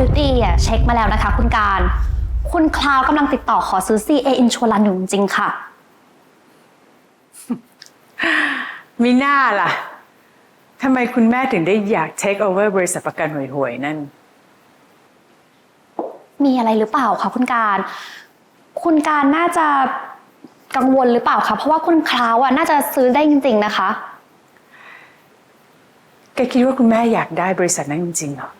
ฤดีอะเช็คมาแล้วนะคะ คุณการ คุณคลาวกำลังติดต่อขอซื้อ CA Insurance อยู่จริงๆค่ะ มีหน้าล่ะทำไมคุณแม่ถึงได้อยาก take over บริษัทประกันหวยๆ นั่น มีอะไรหรือเปล่าคะคุณการ คุณการน่าจะกังวลหรือเปล่าคะเพราะว่าคุณคลาวอะน่าจะซื้อได้จริง ๆ นะคะ แกคิดว่าคุณแม่อยากได้บริษัทนั้นจริงๆเหรอ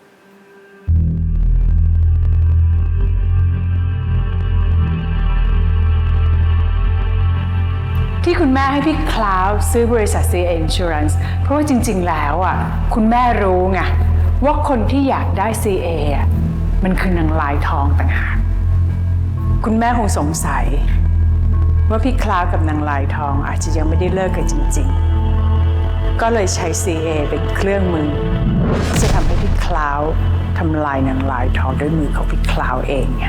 แม่ให้พี่คลาวซื้อบริษัท CA Insurance เพราะว่าจริง ๆ แล้วอะคุณแม่รู้ไงว่าคนที่อยากได้ CA อะมันคือนางลายทองต่างหากคุณแม่คงสงสัย ว่าพี่คลาวกับนางลายทองอาจจะยังไม่ได้เลิกกันจริง ๆ ก็เลยใช้ CA เป็นเครื่องมือที่จะทำให้พี่คลาวทำลายนางลายทองด้วยมือของพี่คลาวเองไง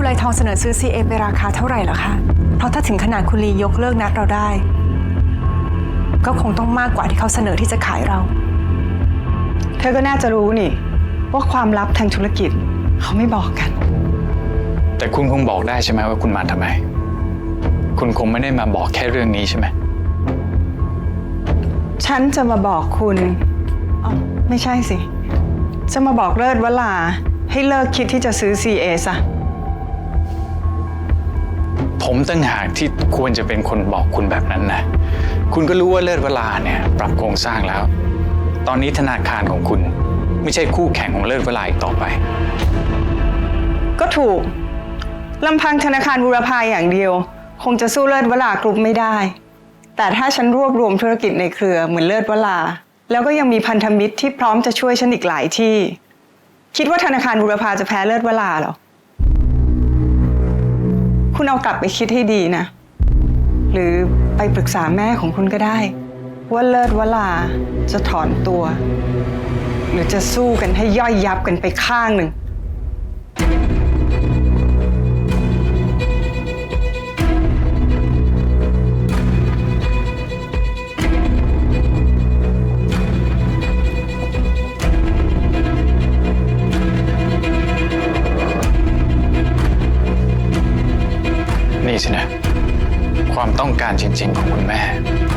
คุณไลทองเสนอซื้อ CA ไปราคาเท่าไหร่เหรอคะ เพราะถ้าถึงขนาดคุณลียกเลิกนัดเราได้ ก็คงต้องมากกว่าที่เขาเสนอที่จะขายเรา เธอก็น่าจะรู้นี่ ว่าความลับทางธุรกิจเขาไม่บอกกัน แต่คุณคงบอกได้ใช่ไหมว่าคุณมาทำไม คุณคงไม่ได้มาบอกแค่เรื่องนี้ใช่ไหม ฉันจะมาบอกคุณอ๋อไม่ใช่สิ จะมาบอกเลิศวลาให้เลิกคิดที่จะซื้อ CA ซะ ผมตั้งหากที่ควรจะเป็นคนบอกคุณแบบนั้นนะ คุณก็รู้ว่าเลิศเวลาเนี่ยปรับโครงสร้างแล้ว ตอนนี้ธนาคารของคุณไม่ใช่คู่แข่งของเลิศเวลาอีกต่อไป ก็ถูกลำพังธนาคารบูรพาอย่างเดียว คงจะสู้เลิศวลากรุ๊ปไม่ได้ แต่ถ้าฉันรวบรวมธุรกิจในเครือเหมือนเลิศวลา แล้วก็ยังมีพันธมิตรที่พร้อมจะช่วยฉันอีกหลายที่ คิดว่าธนาคารบูรพาจะแพ้เลิศวลาหรอ คุณเอากลับไปคิดให้ดีนะ หรือไปปรึกษาแม่ของคุณก็ได้ ว่าเลิศวลาจะถอนตัว หรือจะสู้กันให้ย่อยยับกันไปข้างหนึ่ง สินะ ความต้องการจริง ๆ ของคุณแม่